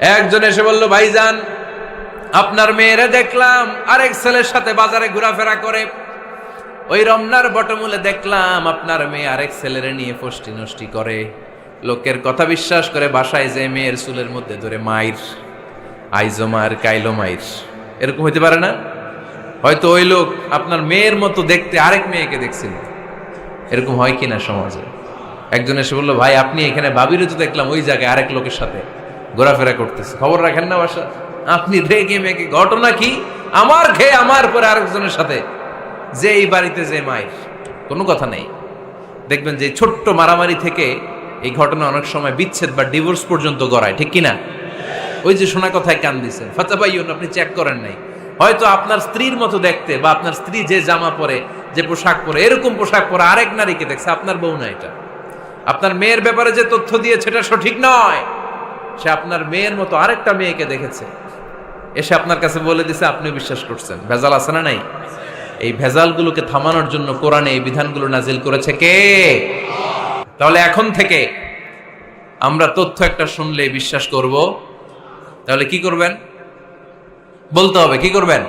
একজন এসে বলল, ভাইজান, আপনার মেয়েরা দেখলাম, আরেক ছেলের সাথে বাজারে ঘোরাফেরা করে। ওই রমনার বটমূলে দেখলাম আপনার মেয়ে আরেক ছেলেরে নিয়ে ফষ্টি নষ্টি করে। লোকের কথা বিশ্বাস করে বাসায় যে মেয়ের চুলের মধ্যে ধরে মাইর আইজো মার কাইলো মাইর এরকম হতে পারে না? হয়তো ওই লোক আপনার মেয়ের মতো দেখতে আরেক মেয়েকে দেখছিল। এরকম হয় কিনা সমাজে? একজন এসে বলল, ভাই, আপনি এখানে ভাবিরও তো দেখলাম, ওই জায়গায় আরেক লোকের সাথে। ঘোরাফেরা করতেছে। খবর রাখেন না বাসা। আপনি রেগে মেগে, ঘটনা কি? আমার খেয়ে আমার পরে আরেকজনের সাথে। যে এই বাড়িতে যে মায়ের, কোনো কথা নেই। দেখবেন যে ছোট্ট মারামারি থেকে এই ঘটনা অনেক সময় বিচ্ছেদ বা ডিভোর্স পর্যন্ত গড়ায়, ঠিক কিনা? ওই যে শোনা কথায় কান দিছেন। ফাতাবাইয়ুন আপনি চেক করেন নাই। হয়তো আপনার স্ত্রীর মতো দেখতে বা আপনার স্ত্রী যে জামা পরে, যে পোশাক পরে, এরকম পোশাক পরে আরেক নারীকে দেখছে। আপনার বউ না এটা। আপনার মেয়ের ব্যাপারে যে তথ্য দিয়েছে, এটা সঠিক নয়। সে আপনার মেয়ের মতো আরেকটা মেয়েকে দেখেছে। এসে আপনার কাছে বলে দিছে, আপনি বিশ্বাস করছেন। ভেজাল আছে না নাই? এই ভেজালগুলোকে থামানোর জন্য কোরআনে এই বিধানগুলো নাজিল করেছে কে? তাহলে এখন থেকে আমরা তথ্য একটা শুনলে বিশ্বাস করব। তাহলে কি করবেন? বলতে হবে, কি করবেন?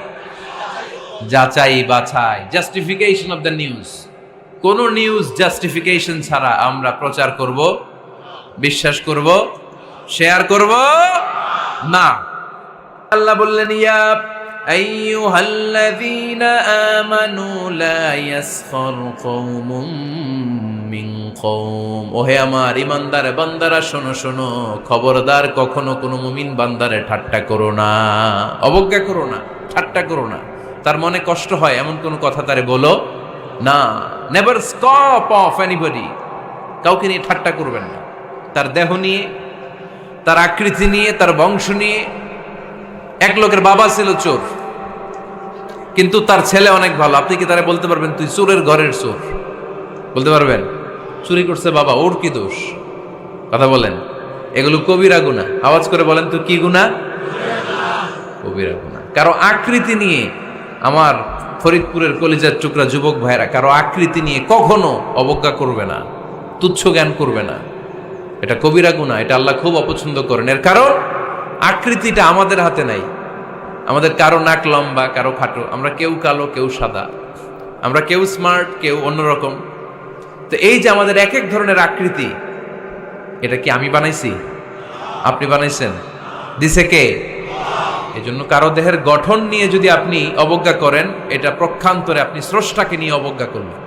যাচাই বাছাই জাস্টিফিকেশন অফ দ্য নিউজ কোন নিউজ জাস্টিফিকেশন ছাড়া আমরা প্রচার করব, বিশ্বাস করব। শেয়ার করব? না। আল্লাহ বললেন, ইয়া আইয়ুহাল্লাযীনা আমানু লা ইয়াসখর কওমুম মিন কওম। ওহে আমার ইমানদার বান্দারা, শোনো শোনো, খবরদার কখনো কোনো মুমিন বান্দারে ঠাট্টা করো না। অবজ্ঞা করো না, ঠাট্টা করো না। তার মনে কষ্ট হয়, এমন কোনো কথা তারে বলো না। নেভার স্টপ অফ এনিবডি কাউকে নিয়ে ঠাট্টা করবেন না। তার দেহ নিয়ে তার আকৃতি নিয়ে, তার বংশ নিয়ে। এক লোকের বাবা ছিল চোর, কিন্তু তার ছেলে অনেক ভালো। আপনি কি তারা বলতে পারবেন, তুই চোরের ঘরের চোর? বলতে পারবেন? চুরি করছে বাবা, ওর কি দোষ? কথা বলেন। এগুলো কবিরা গুণা। আওয়াজ করে বলেন, তো কি গুণা? কবিরা গুণা। কারও আকৃতি নিয়ে আমার ফরিদপুরের কলিজার টুকরা যুবক ভাইরা কারও আকৃতি নিয়ে কখনো অবজ্ঞা করবে না, তুচ্ছ জ্ঞান করবে না। এটা কবিরা গুণা এটা আল্লাহ খুব অপছন্দ করেন। এর কারণ, আকৃতিটা আমাদের হাতে নাই। আমাদের কারও নাক লম্বা, কারও খাটো। আমরা কেউ কালো, কেউ সাদা। আমরা কেউ স্মার্ট কেউ অন্যরকম। তো এই যে আমাদের এক এক ধরনের আকৃতি, এটা কি আমি বানাইছি? আপনি বানাইছেন? দিছে কে? এই জন্য কারও দেহের গঠন নিয়ে যদি আপনি অবজ্ঞা করেন, এটা প্রক্ষান্তরে আপনি স্রষ্টাকে নিয়ে অবজ্ঞা করবেন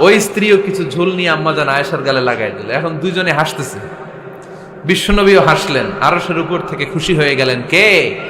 ওই স্ত্রীও কিছু ঝোল নিয়ে আম্মা জান আয়েশার গালে লাগাই দিল। এখন দুজনে হাসতেছে। বিশ্বনবীও হাসলেন। আরশের উপর থেকে খুশি হয়ে গেলেন কে?